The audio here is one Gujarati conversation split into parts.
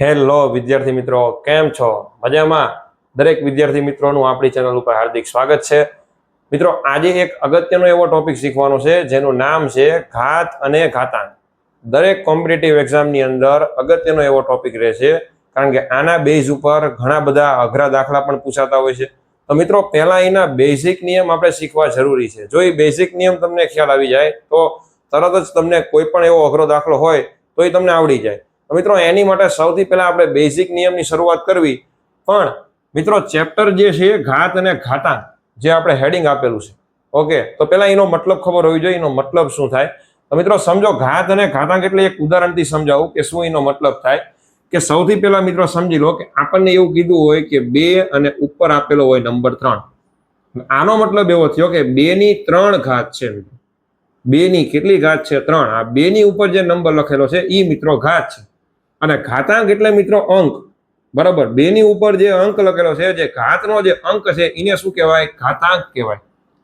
હેલો વિદ્યાર્થી મિત્રો, કેમ છો? મજામાં? દરેક વિદ્યાર્થી મિત્રોનું આપણી ચેનલ ઉપર હાર્દિક સ્વાગત છે. મિત્રો, આજે એક અગત્યનો એવો ટોપિક શીખવાનો છે, જેનું નામ છે ઘાત અને ઘાતાંક. દરેક કોમ્પિટેટિવ એક્ઝામની અંદર અગત્યનો એવો ટોપિક રહેશે, કારણ કે આના બેઝ ઉપર ઘણા બધા અઘરા દાખલા પણ પૂછાતા હોય છે. તો મિત્રો, પહેલાં એના બેઝિક નિયમ આપણે શીખવા જરૂરી છે. જો એ બેઝિક નિયમ તમને ખ્યાલ આવી જાય, તો તરત જ તમને કોઈ પણ એવો અઘરો દાખલો હોય, તો એ તમને આવડી જાય. તો મિત્રો, એની માટે સૌથી પહેલાં આપણે બેઝિક નિયમની શરૂઆત કરવી. પણ મિત્રો ચેપ્ટર જે છે ઘાત અને ઘાતાંક જે આપણે હેડિંગ આપેલું છે. ઓકે તો પહેલાં એનો મતલબ ખબર હોવી જોઈએ. એનો મતલબ શું થાય? તો મિત્રો, સમજો ઘાત અને ઘાતાંક એટલે એક ઉદાહરણથી સમજાવું કે શું એનો મતલબ થાય. કે સૌથી પહેલા મિત્રો, સમજી લો કે આપણને એવું કીધું હોય કે બે અને ઉપર આપેલો હોય નંબર ત્રણ. આનો મતલબ એવો થયો કે બે ની ત્રણ ઘાત છે મિત્રો. બે ની કેટલી ઘાત છે? ત્રણ. આ બે ની ઉપર જે નંબર લખેલો છે એ મિત્રો ઘાત છે. અને ઘાતાંક એટલે મિત્રો અંક. બરાબર? બેની ઉપર જે અંક લખેલો છે, જે ઘાતનો જે અંક છે, એને શું કહેવાય? ઘાતાંક કહેવાય.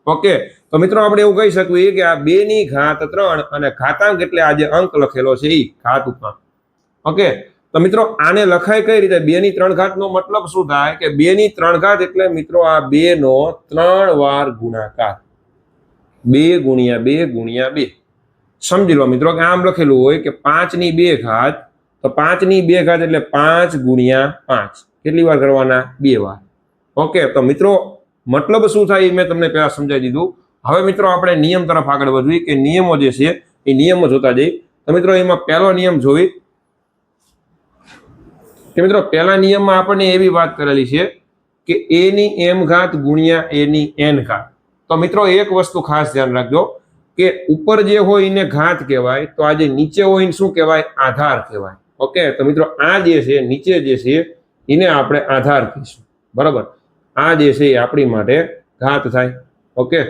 ઓકે? તો મિત્રો આપણે એવું કહી શકીએ કે આ બે ની ઘાત ત્રણ અને ઘાતાંક એટલે આ જે અંક લખેલો છે એ ઘાત ઉપર. ઓકે? તો મિત્રો આને લખાય કઈ રીતે? બે ની ત્રણ ઘાત નો મતલબ શું થાય? કે બે ની ત્રણ ઘાત એટલે મિત્રો આ બે નો ત્રણ વાર ગુણાકાર. બે ગુણ્યા બે ગુણ્યા બે. સમજી લો મિત્રો કે આમ લખેલું હોય કે પાંચની બે ઘાત તો પાંચની બે ઘાત એટલે પાંચ ગુણ્યા પાંચ. કેટલી વાર કરવાના? બે વાર. ઓકે, તો મિત્રો, મતલબ શું થાય એ મેં તમને પહેલાં સમજાવી દીધું. હવે મિત્રો, આપણે નિયમ તરફ આગળ વધવી કે નિયમો જે છે, એ નિયમો જોતા જઈ તો મિત્રો, એમાં પહેલો નિયમ જોઈ કે મિત્રો, પહેલા નિયમમાં આપણને એવી વાત કરેલી છે કે એની એમ ઘાત ગુણ્યા એની એન ઘાત. તો મિત્રો, એક વસ્તુ ખાસ ધ્યાન રાખજો કે ઉપર જે હોય એને ઘાત કહેવાય, તો આજે નીચે હોય શું કહેવાય? આધાર કહેવાય. ઓકે તો મિત્રો આ જે છે, નીચે જે છે, એને આપણે આધાર કહીશું. બરાબર? આ જે છે, એ આપણી માટે ઘાત થાય. ઓકે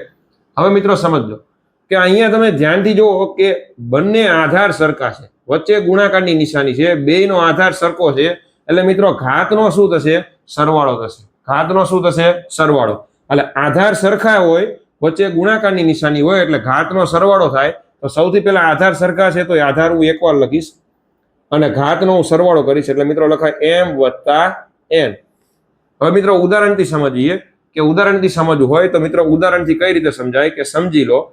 હવે મિત્રો સમજો કે અહીંયા તમે ધ્યાનથી જુઓ કે બંને આધાર સરખા છે. વચ્ચે ગુણાકારની નિશાની છે, બેયનો આધાર સરખો છે. એટલે મિત્રો ઘાતનો શું થશે? સરવાળો થશે. ઘાતનો શું થશે? સરવાળો. એટલે આધાર સરખા હોય, વચ્ચે ગુણાકારની નિશાની હોય, એટલે ઘાતનો સરવાળો થાય. તો સૌથી પહેલા આધાર સરખા છે, તો એ આધાર હું એકવાર લખીશ. અને ઘાતનો હું સરવાળો કરીશ એટલે મિત્રો લખાય એમ વત્તા એન. હવે મિત્રો ઉદાહરણથી સમજીએ કે ઉદાહરણથી સમજવું હોય તો મિત્રો ઉદાહરણથી કઈ રીતે સમજાય કે સમજી લો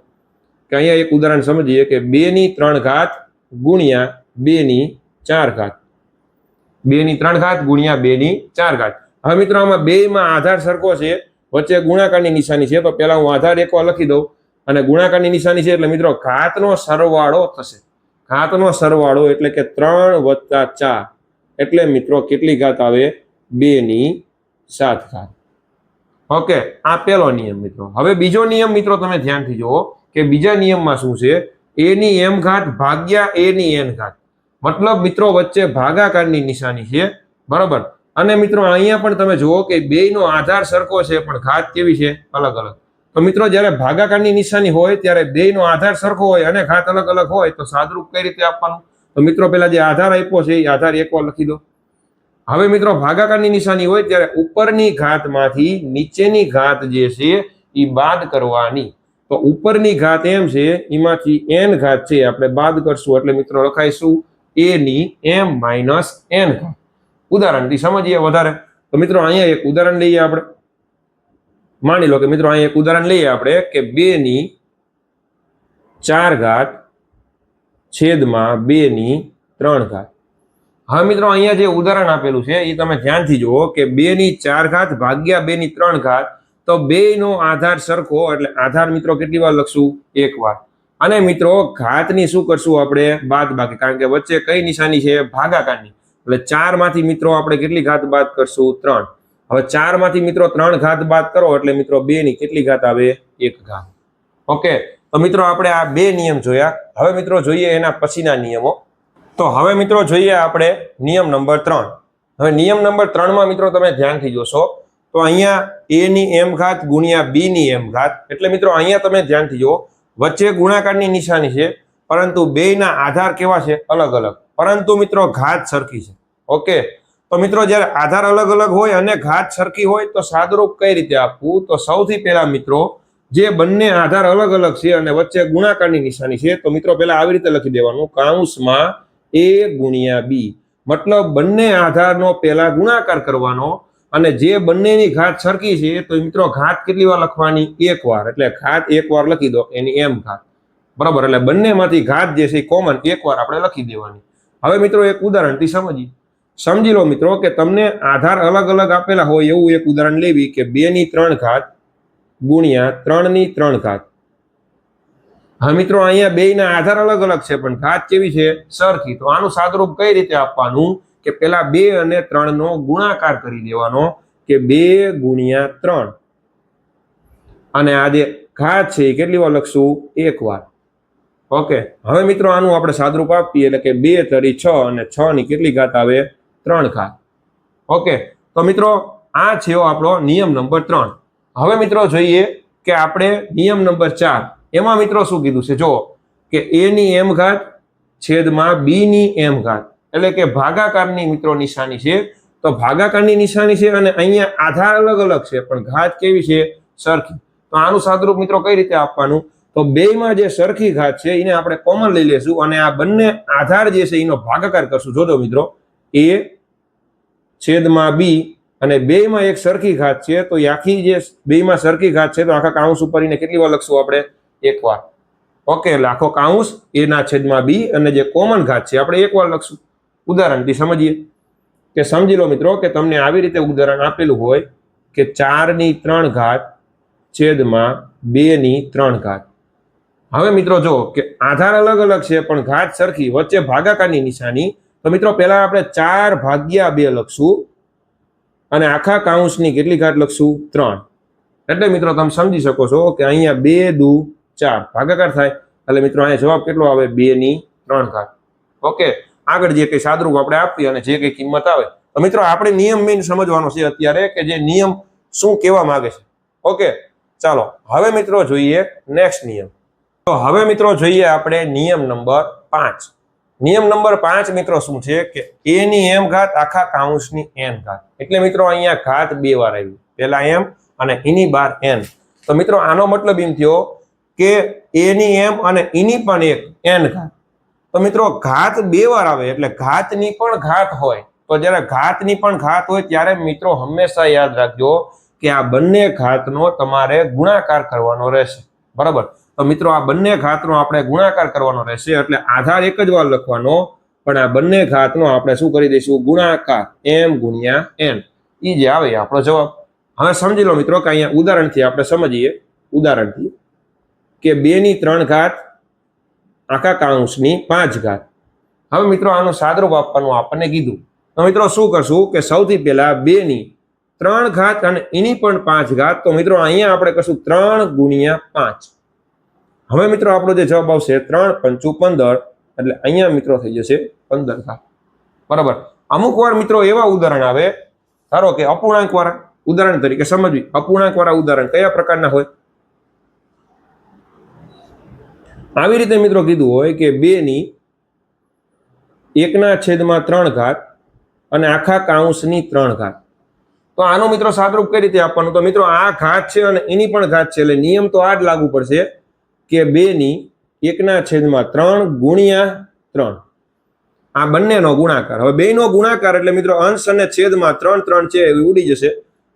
કે અહીંયા એક ઉદાહરણ સમજીએ કે બે ની ત્રણ ઘાત ગુણ્યા બે ની ચાર ઘાત. બે ની ત્રણ ઘાત ગુણ્યા બે ની ચાર ઘાત. હવે મિત્રો આમાં બે માં આધાર સરખો છે, વચ્ચે ગુણાકારની નિશાની છે, તો પહેલાં હું આધાર એકવાર લખી દઉં. અને ગુણાકારની નિશાની છે એટલે મિત્રો ઘાતનો સરવાળો થશે. ઘાતનો સરવાળો એટલે કે ત્રણ વત્તા ચાર. એટલે મિત્રો, કેટલી ઘાત આવે? બે ની સાત ઘાત. ઓકે, આ પહેલો નિયમ મિત્રો. હવે બીજો નિયમ મિત્રો તમે ધ્યાનથી જુઓ કે બીજા નિયમમાં શું છે? એ ની એમ ઘાત ભાગ્યા એ ની એન ઘાત. મતલબ મિત્રો, વચ્ચે ભાગાકારની નિશાની છે. બરાબર? અને મિત્રો, અહીંયા પણ તમે જુઓ કે બેયનો આધાર સરખો છે, પણ ઘાત કેવી છે? અલગ અલગ. તો મિત્રો, જ્યારે ભાગાકારની નિશાની હોય, ત્યારે બેયનો આધાર સરખો હોય અને ઘાત અલગ અલગ હોય, તો સાદરૂપ કઈ રીતે આપવાનું? તો મિત્રો પેલા જે આધાર આપ્યો છે, એ આધાર એકવાર લખી દો. હવે મિત્રો, ભાગાકારની નિશાની હોય, ત્યારે ઉપરની ઘાતમાંથી નીચેની ઘાત જે છે એ બાદ કરવાની. તો ઉપરની ઘાત એમ છે, એમાંથી એન ઘાત છે, આપણે બાદ કરશું, એટલે મિત્રો, લખાઈશું એ ની એમ માઇનસ એન ઘાત. ઉદાહરણથી સમજીએ વધારે. તો મિત્રો, અહીંયા એક ઉદાહરણ લઈએ આપણે. માની લો કે મિત્રો, અહીં એક ઉદાહરણ લઈએ આપણે કે બેની ચાર ઘાત છેદમાં બેની ત્રણ ઘાત. હા મિત્રો, અહીંયા જે ઉદાહરણ આપેલું છે એ તમે ધ્યાનથી જુઓ કે બેની ચાર ઘાત ભાગ્યા બે ની ત્રણ ઘાત, તો બેનો આધાર સરખો, એટલે આધાર મિત્રો કેટલી વાર લખશું? એક વાર. અને મિત્રો, ઘાતની શું કરશું આપણે? બાદ બાકી. કારણ કે વચ્ચે કઈ નિશાની છે? ભાગાકારની. એટલે ચારમાંથી મિત્રો આપણે કેટલી ઘાત બાદ કરશું? ત્રણ. હવે ચારમાંથી મિત્રો ત્રણ ઘાત બાદ કરો એટલે મિત્રો બે ની કેટલી ઘાત આવે? એક ઘાત. ઓકે, તો મિત્રો આપણે આ બે નિયમ જોયા. હવે મિત્રો જોઈએ એના પછીના નિયમો. તો હવે મિત્રો જોઈએ આપણે નિયમ નંબર ત્રણ. હવે નિયમ નંબર ત્રણમાં મિત્રો તમે ધ્યાનથી જોશો. તો અહીંયા એ ની એમ ઘાત ગુણ્યા બી ની એમ ઘાત. એટલે મિત્રો અહીંયા તમે ધ્યાનથી જુઓ. વચ્ચે ગુણાકારની નિશાની છે, પરંતુ બેયના આધાર કેવા છે? અલગ અલગ. પરંતુ મિત્રો ઘાત સરખી છે. ઓકે તો મિત્રો જ્યારે આધાર અલગ અલગ હોય અને ઘાત સરખી હોય તો સાદરૂપ કઈ રીતે આપવું? તો સૌથી પહેલા મિત્રો જે બંને આધાર અલગ અલગ છે અને વચ્ચે ગુણાકારની નિશાની છે, તો મિત્રો પહેલા આવી રીતે લખી દેવાનું. કાઉન્સમાં એ ગુણ્યા બી. મતલબ બંને આધારનો પહેલા ગુણાકાર કરવાનો અને જે બંનેની ઘાત સરખી છે, તો મિત્રો ઘાત કેટલી વાર લખવાની? એક વાર. એટલે ઘાત એક વાર લખી દો, એની એમ ઘાત. બરાબર. એટલે બંનેમાંથી ઘાત જે છે કોમન એક વાર આપણે લખી દેવાની. હવે મિત્રો એક ઉદાહરણથી સમજીએ. સમજી લો મિત્રો કે તમને આધાર અલગ અલગ આપેલા હોય એવું એક ઉદાહરણ લેવી કે બે ની ત્રણ ઘાત ગુણ્યા ત્રણની ત્રણ ઘાત. હા મિત્રો, અહીંયા બે ના આધાર અલગ અલગ છે, પણ ઘાત કેવી છે? સરખી. તો આનું સાદરૂપ કઈ રીતે આપવાનું? કે પેલા બે અને ત્રણ નો ગુણાકાર કરી દેવાનો કે બે ગુણ્યા ત્રણ. અને આ જે ઘાત છે એ કેટલી વાર લખશું? એક વાર. ઓકે. હવે મિત્રો, આનું આપણે સાદરૂપ આપીએ એટલે કે બે તરી છ અને છ ની કેટલી ઘાત આવે? ત્રણ ઘાત ઓકે, તો મિત્રો, આ થયો આપણો નિયમ નંબર ત્રણ. હવે મિત્રો જોઈએ કે આપણે નિયમ નંબર ચાર, એમાં મિત્રો શું કીધું છે? જો કે એ ની એમ ઘાત છેદમાં બી ની એમ ઘાત. એટલે કે ભાગાકારની મિત્રો નિશાની છે. તો ભાગાકારની નિશાની છે અને અહીંયા આધાર અલગ અલગ છે, પણ ઘાત કેવી છે? સરખી. તો આનું સાદરૂપ મિત્રો કઈ રીતે આપવાનું? તો બેયમાં જે સરખી ઘાત છે, એને આપણે કોમન લઈ લેશું અને આ બંને આધાર જે છે, એનો ભાગાકાર કરશું. જોજો મિત્રો એ છેદમાં બી અને બેમાં એક સરખી ઘાત છે, તો આખી જે બેમાં સરખી ઘાત છે, તો આખા કાઉન્સ ઉપર એને કેટલી વાર લખશું આપણે? એક વાર. ઓકે, એટલે આખો કાઉન્સ એના છેદમાં બી અને જે કોમન ઘાત છે, આપણે એક વાર લખશું. ઉદાહરણથી સમજીએ. કે સમજી લો મિત્રો કે તમને આવી રીતે ઉદાહરણ આપેલું હોય કે ચારની ત્રણ ઘાત છેદમાં બે ની ત્રણ ઘાત. હવે મિત્રો જો કે આધાર અલગ અલગ છે, પણ ઘાત સરખી, વચ્ચે ભાગાકારની નિશાની તો મિત્રો, પહેલાં આપણે ચાર ભાગ્યા બે લખશું અને આખા કાઉન્સની કેટલી ઘાત લખશું? ત્રણ. એટલે મિત્રો, તમે સમજી શકો છો કે અહીંયા બે, દુ, ચાર ભાગાકાર થાય. એટલે મિત્રો, અહીંયા જવાબ કેટલો આવે? બે ની ત્રણ ઘાત. ઓકે. આગળ જે કંઈ સાદરૂપ આપણે આપીએ અને જે કંઈ કિંમત આવે. તો મિત્રો, આપણે નિયમ મેઇન સમજવાનો છે અત્યારે કે જે નિયમ શું કહેવા માગે છે. ઓકે. ચાલો, હવે મિત્રો, જોઈએ નેક્સ્ટ નિયમ. તો હવે મિત્રો, જોઈએ આપણે નિયમ નંબર પાંચ. નિયમ નંબર પાંચ મિત્રો શું છે કે એ ની એમ ઘાત આખા કાઉન્સની એન ઘાત. એટલે મિત્રો અહીંયા ઘાત બે વાર આવી. પહેલા એમ અને એની બાર એન તો મિત્રો આનો મતલબ એમ થયો કે એ ની એમ અને એની પણ એક એન ઘાત. તો મિત્રો ઘાત બે વાર આવે એટલે ઘાતની પણ ઘાત હોય. તો જ્યારે ઘાતની પણ ઘાત હોય ત્યારે મિત્રો હંમેશા યાદ રાખજો કે આ બંને ઘાતનો તમારે ગુણાકાર કરવાનો રહેશે. બરાબર? તો મિત્રો આ બંને ઘાતનો આપણે ગુણાકાર કરવાનો રહેશે, એટલે આધાર એક જ વાર લખવાનો, પણ આ બંને ઘાતનો આપણે શું કરી દઈશું? ગુણાકાર એમ ગુણ્યા એન. એ જે આવે આપણો જવાબ. હવે સમજી લો મિત્રો કે અહીંયા ઉદાહરણથી આપણે સમજીએ. ઉદાહરણથી કે બે ની ત્રણ ઘાત, આખા કાઉન્સની પાંચ ઘાત. હવે મિત્રો આનું સાદરૂપ આપવાનું આપણને કીધું. તો મિત્રો શું કરશું કે સૌથી પહેલા બે ની ત્રણ ઘાત અને એની પણ પાંચ ઘાત. તો મિત્રો અહીંયા આપણે કરશું ત્રણ ગુણ્યા પાંચ. હવે મિત્રો આપણો જે જવાબ આવશે ત્રણ પંચુ પંદર, એટલે અહીંયા મિત્રો થઈ જશે પંદર ઘાત બરાબર. અમુક વાર મિત્રો એવા ઉદાહરણ આવે, ધારો કે અપૂર્ણાંક વાળા ઉદાહરણ તરીકે સમજવી. અપૂર્ણાંક વાળા ઉદાહરણ કયા પ્રકારના હોય? આવી રીતે મિત્રો કીધું હોય કે બે ની એકના છેદમાં ત્રણ ઘાત અને આખા કાઉન્સની ત્રણ ઘાત. તો આનો મિત્રો સાદરૂપ કઈ રીતે આપવાનું? તો મિત્રો આ ઘાત છે અને એની પણ ઘાત છે, એટલે નિયમ તો આ જ લાગુ પડશે. કે બેની એકના છેદમાં ત્રણ ગુણ્યા ત્રણ. આ બંનેનો ગુણાકાર. હવે બેનો ગુણાકાર એટલે મિત્રો અંશ અને છેદમાં ત્રણ ત્રણ છે, એ ઉડી જશે.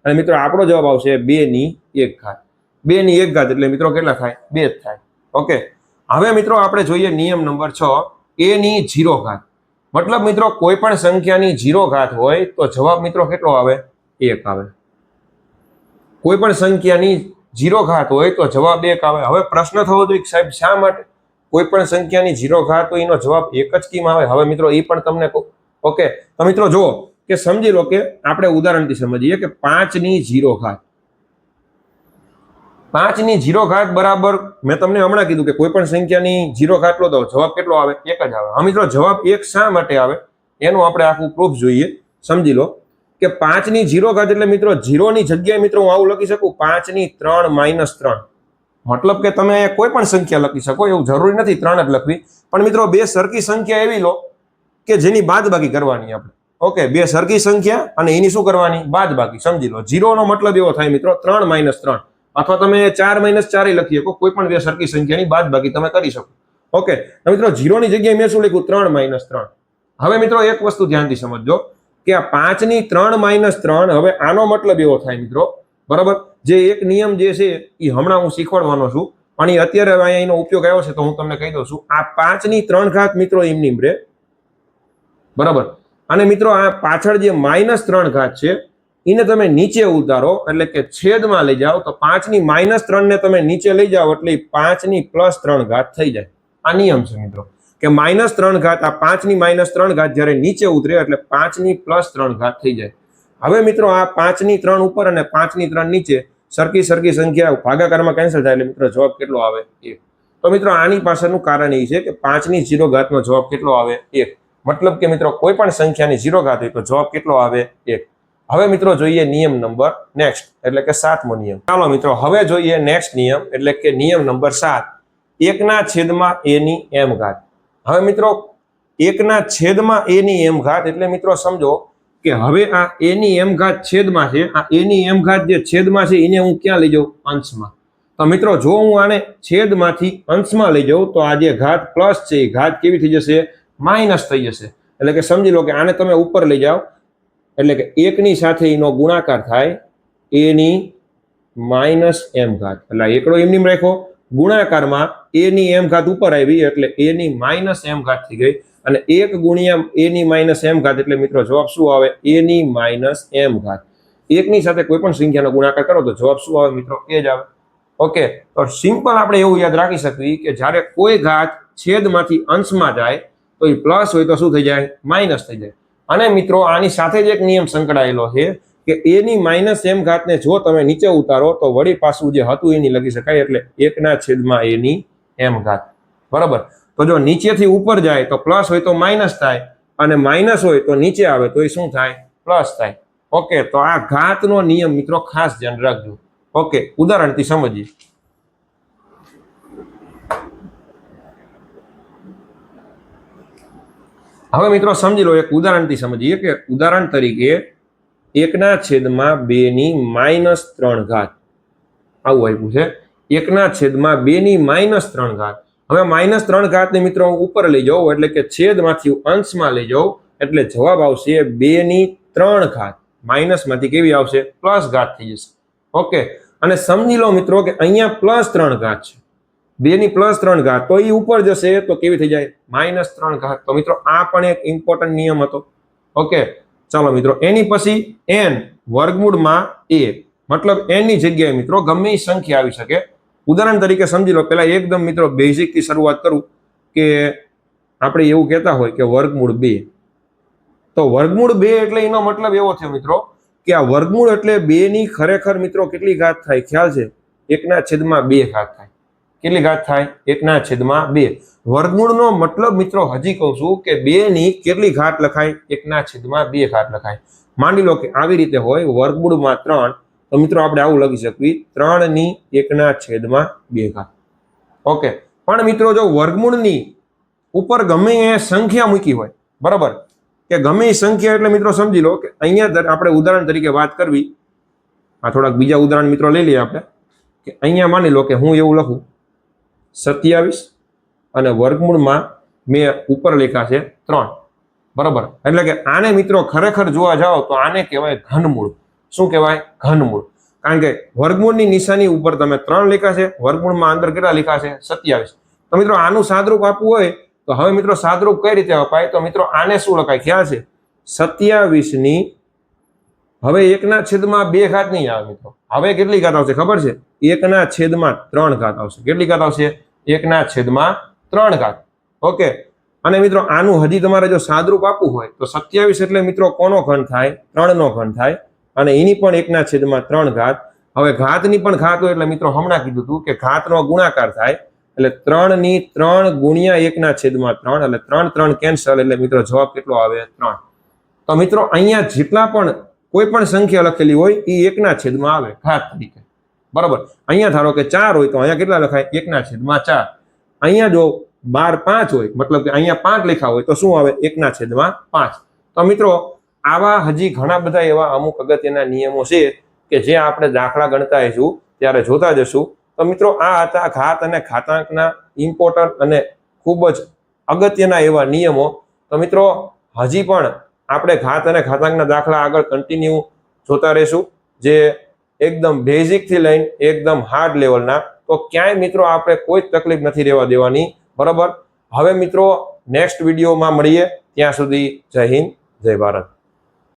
અને મિત્રો આપણો જવાબ આવશે બે ની એક ઘાત. બે ની એક ઘાત એટલે મિત્રો કેટલા થાય? બે જ થાય. ઓકે? હવે મિત્રો આપણે જોઈએ નિયમ નંબર છ એ ની જીરો ઘાત. મતલબ મિત્રો કોઈ પણ સંખ્યાની જીરો ઘાત હોય તો જવાબ મિત્રો કેટલો આવે? એક આવે. કોઈ પણ સંખ્યાની જીરો ઘાત હોય તો જવાબ એક આવે. હવે પ્રશ્ન થવો જોઈએ સાહેબ, શા માટે? કોઈ પણ સંખ્યાની જીરો ઘાત હોય એનો જવાબ એક જ કીમ આવે? હવે મિત્રો એ પણ તમને કહું. ઓકે, તો મિત્રો, જુઓ કે સમજી લો કે આપણે ઉદાહરણથી સમજીએ કે પાંચની જીરો ઘાત. પાંચની જીરો ઘાત બરાબર મેં તમને હમણાં કીધું કે કોઈ પણ સંખ્યાની જીરો ઘાત લો દો જવાબ કેટલો આવે? એક જ આવે. હા, મિત્રો, જવાબ એક શા માટે આવે? એનું આપણે આખું પ્રૂફ જોઈએ. સમજી લો. કે પાંચની જીરો ઘાત એટલે મિત્રો જીરોની જગ્યાએ મિત્રો હું આવું લખી શકું, પાંચની ત્રણ માઇનસ ત્રણ. મતલબ કે તમે કોઈ પણ સંખ્યા લખી શકો, એવું જરૂરી નથી ત્રણ જ લખવી. પણ મિત્રો બે સરખી સંખ્યા એવી લો કે જેની બાદબાકી કરવાની આપણે. ઓકે, બે સરખી સંખ્યા અને એની શું કરવાની? બાદબાકી. સમજી લો, જીરોનો મતલબ એવો થાય મિત્રો, ત્રણ માઇનસ ત્રણ. અથવા તમે ચાર માઇનસ ચાર લખી શકો, કોઈ પણ બે સરખી સંખ્યાની બાદબાકી તમે કરી શકો. ઓકે મિત્રો જીરોની જગ્યાએ મેં શું લખ્યું? ત્રણ માઇનસ ત્રણ. હવે મિત્રો એક વસ્તુ ધ્યાનથી સમજજો. કે આ પાંચની ત્રણ માઇનસ ત્રણ, હવે આનો મતલબ એવો થાય મિત્રો, બરાબર? જે એક નિયમ જે છે એ હમણાં હું શીખવાડવાનો છું, પણ એ અત્યારે અહીંયા એનો ઉપયોગ આવ્યો છે તો હું તમને કહી દઉં છું, આ પાંચની ત્રણ ઘાત મિત્રો એમની બ્રે બરાબર? અને મિત્રો આ પાછળ જે માઇનસ ત્રણ ઘાત છે એને તમે નીચે ઉતારો, એટલે કે છેદમાં લઈ જાઓ, તો પાંચની માઇનસ ત્રણને તમે નીચે લઈ જાઓ, એટલે પાંચની પ્લસ ત્રણ ઘાત થઈ જાય. આ નિયમ છે મિત્રો. કે માઇનસ ત્રણ ઘાત, આ પાંચની માઇનસ ત્રણ ઘાત જ્યારે નીચે ઉતરે, એટલે પાંચની પ્લસ ત્રણ ઘાત થઈ જાય. હવે મિત્રો, આ પાંચની ત્રણ ઉપર અને પાંચની ત્રણ નીચે સરખી સરખી સંખ્યા ભાગાકારમાં કેન્સલ થાય, એટલે મિત્રો જવાબ કેટલો આવે? એક. તો મિત્રો, આની પાછળનું કારણ એ છે કે પાંચની ઝીરો ઘાતનો જવાબ કેટલો આવે? એક. મતલબ કે મિત્રો, કોઈ પણ સંખ્યાની ઝીરો ઘાત હોય તો જવાબ કેટલો આવે? એક. હવે મિત્રો, જોઈએ નિયમ નંબર નેક્સ્ટ, એટલે કે સાતમો નિયમ. ચાલો મિત્રો, હવે જોઈએ નેક્સ્ટ નિયમ, એટલે કે નિયમ નંબર સાત. એકના છેદમાં એની એમ ઘાત. હવે મિત્રો, એકના છેદમાં એની એમ ઘાત, એટલે મિત્રો સમજો કે હવે આ એની એમ ઘાત છેદમાં છે, આ એની એમ ઘાત જે છેદમાં છે, એને હું ક્યાં લઈ જાઉં? અંશમાં. તો મિત્રો, જો હું આને છેદમાંથી અંશમાં લઈ જાઉં, તો આ જે ઘાત પ્લસ છે, એ ઘાત કેવી થઈ જશે? માઇનસ થઈ જશે. એટલે કે સમજી લો કે આને તમે ઉપર લઈ જાઓ. એટલે કે એકની સાથે એનો ગુણાકાર થાય એની માઇનસ એમ ઘાત. એટલે એકડો એમની રાખ્યો. ગુણાકારમાં એની એમ ઘાત ઉપર આવી એટલે એની માઇનસ એમ ઘાત થઈ ગઈ. અને એક ગુણ્યા એની માઇનસ એમ ઘાત એટલે મિત્રો જવાબ શું આવે? એની માઇનસ એમ ઘાત. એકની સાથે કોઈ પણ સંખ્યાનો ગુણાકાર કરો તો જવાબ શું આવે મિત્રો? એ જ આવે. ઓકે તો સિમ્પલ આપણે એવું યાદ રાખી શકીએ કે જ્યારે કોઈ ઘાત છેદમાંથી અંશમાં જાય, તો એ પ્લસ હોય તો શું થઈ જાય? માઇનસ થઈ જાય. અને મિત્રો આની સાથે જ એક નિયમ સંકળાયેલો છે કે એની માઇનસ એમ ઘાતને જો તમે નીચે ઉતારો તો વળી પાછું જે હતું એની લખી શકાય એટલે એકના છેદમાં એની એમ ઘાત. બરાબર? તો જો નીચેથી ઉપર જાય તો પ્લસ હોય તો માઇનસ થાય અને માઇનસ હોય તો નીચે આવે તો એ શું થાય? પ્લસ થાય. ઓકે તો આ ઘાતનો નિયમ મિત્રો ખાસ ધ્યાન રાખજો. ઓકે ઉદાહરણથી સમજીએ. હવે મિત્રો સમજી લો, એક ઉદાહરણથી સમજીએ કે ઉદાહરણ તરીકે એકના છેદમાં બે ની માઇનસ ત્રણ ઘાત. આવું આપ્યું છે. એકના છેદમાં બે ની માઇનસ ત્રણ ઘાત. હવે માઇનસ ત્રણ ઘાતને મિત્રો હું ઉપર લઈ જાઉં, એટલે કે છેદમાંથી અંશમાં લઈ જાઉં, એટલે જવાબ આવશે બે ની ત્રણ ઘાત. માઇનસમાંથી કેવી આવશે? પ્લસ ઘાત થઈ જશે. ઓકે. અને સમજી લો મિત્રો કે અહીંયા પ્લસ ત્રણ ઘાત છે. બે ની પ્લસ ત્રણ ઘાત. તો એ ઉપર જશે, તો કેવી થઈ જાય? માઇનસ ત્રણ ઘાત. તો મિત્રો આ પણ એક ઇમ્પોર્ટન્ટ નિયમ હતો. ઓકે. ચાલો મિત્રો, એની પછી એન વર્ગમૂળમાં એ મતલબ એની જગ્યાએ મિત્રો ગમે એ સંખ્યા આવી શકે. ઉદાહરણ તરીકે સમજી લો પહેલાં એકદમ મિત્રો બેઝિકથી શરૂઆત કરું કે આપણે એવું કહેતા હોય કે વર્ગમૂળ બે. તો વર્ગમૂળ બે એટલે એનો મતલબ એવો થયો મિત્રો કે આ વર્ગમૂળ એટલે બે ની ખરેખર મિત્રો કેટલી ઘાત થાય? ખ્યાલ છે? એકના છેદમાં બે ઘાત થાય. કેટલી ઘાત થાય? એકના છેદમાં બે. વર્ગમૂળનો મતલબ મિત્રો હજી કહું છું કે બે ની કેટલી ઘાત લખાય? એકના છેદમાં બે ઘાત લખાય. માની લો કે આવી રીતે હોય, વર્ગમૂળમાં ત્રણ તો મિત્રો આપણે આવું લખી શકીએ. ત્રણની એકના છેદમાં બે ઘાત. ઓકે. પણ મિત્રો જો વર્ગમૂળની ઉપર ગમે એ સંખ્યા મૂકી હોય, બરાબર? કે ગમે એ સંખ્યા એટલે મિત્રો સમજી લો કે અહીંયા આપણે ઉદાહરણ તરીકે વાત કરવી. આ થોડાક બીજા ઉદાહરણ મિત્રો લઈ લઈએ આપણે. કે અહીંયા માની લો કે હું એવું લખું. સત્યાવીસ અને વર્ગમૂળમાં મેં ઉપર લખ્યા છે ત્રણ. બરાબર? એટલે કે આને મિત્રો ખરેખર જોવા જાઓ તો આને કહેવાય ઘનમૂળ. શું કહેવાય? ઘનમૂળ. કારણ કે વર્ગમૂળની નિશાની ઉપર તમે ત્રણ લેખા છે, વર્ગમૂળમાં અંદર કેટલા લખ્યા છે? સત્યાવીસ. તો મિત્રો, આનું સાદરૂપ આપવું હોય તો હવે મિત્રો સાદરૂપ કઈ રીતે અપાય? તો મિત્રો, આને શું લખાય? ખ્યાલ છે? સત્યાવીસની હવે એકના છેદમાં બે ઘાત નહીં આવે મિત્રો. હવે કેટલી ઘાત આવશે ખબર છે? એકના છેદમાં ત્રણ ઘાત આવશે. કેટલી ઘાત આવશે? એકના છેદમાં ત્રણ ઘાત. ઓકે. અને મિત્રો, આનું હજી તમારે જો સાદરૂપ આપવું હોય તો સત્યાવીસ એટલે મિત્રો કોનો ઘન થાય? ત્રણનો ઘન થાય? અને એની પણ એકના છેદમાં ત્રણ ઘાત. હવે ઘાતની પણ ઘાત હોય એટલે મિત્રો હમણાં કીધું હતું કે ઘાતનો ગુણાકાર થાય. એટલે ત્રણની ત્રણ ગુણ્યા એકના છેદમાં ત્રણ, એટલે ત્રણ ત્રણ કેન્સલ એટલે મિત્રો જવાબ કેટલો આવે? ત્રણ. તો મિત્રો અહીંયા જેટલા પણ કોઈ પણ સંખ્યા લખેલી હોય એ એકના છેદમાં આવે, ઘાત તરીકે. બરાબર? અહીંયા ધારો કે ચાર હોય તો અહીંયા કેટલા લખાય? એકના છેદમાં ચાર. અહીંયા જો બાર પાંચ હોય, મતલબ કે અહીંયા પાંચ લખ્યા હોય તો શું આવે? એકના છેદમાં પાંચ. તો મિત્રો આવા હજી ઘણા બધા એવા અમુક અગત્યના નિયમો છે કે જે આપણે દાખલા ગણતા હશું ત્યારે જોતા જશું. તો મિત્રો, આ હતા ઘાત અને ઘાતાંકના ઇમ્પોર્ટન્ટ અને ખૂબ જ અગત્યના એવા નિયમો. તો મિત્રો, હજી પણ આપણે ઘાત અને ઘાતાંકના દાખલા આગળ કન્ટિન્યુ જોતા રહીશું, જે એકદમ બેઝિકથી લઈને એકદમ હાર્ડ લેવલના તો ક્યાંય મિત્રો આપણે કોઈ તકલીફ નથી રહેવા દેવાની, બરાબર? હવે મિત્રો નેક્સ્ટ વિડીયોમાં મળીએ. ત્યાં સુધી જય હિન્દ, જય ભારત.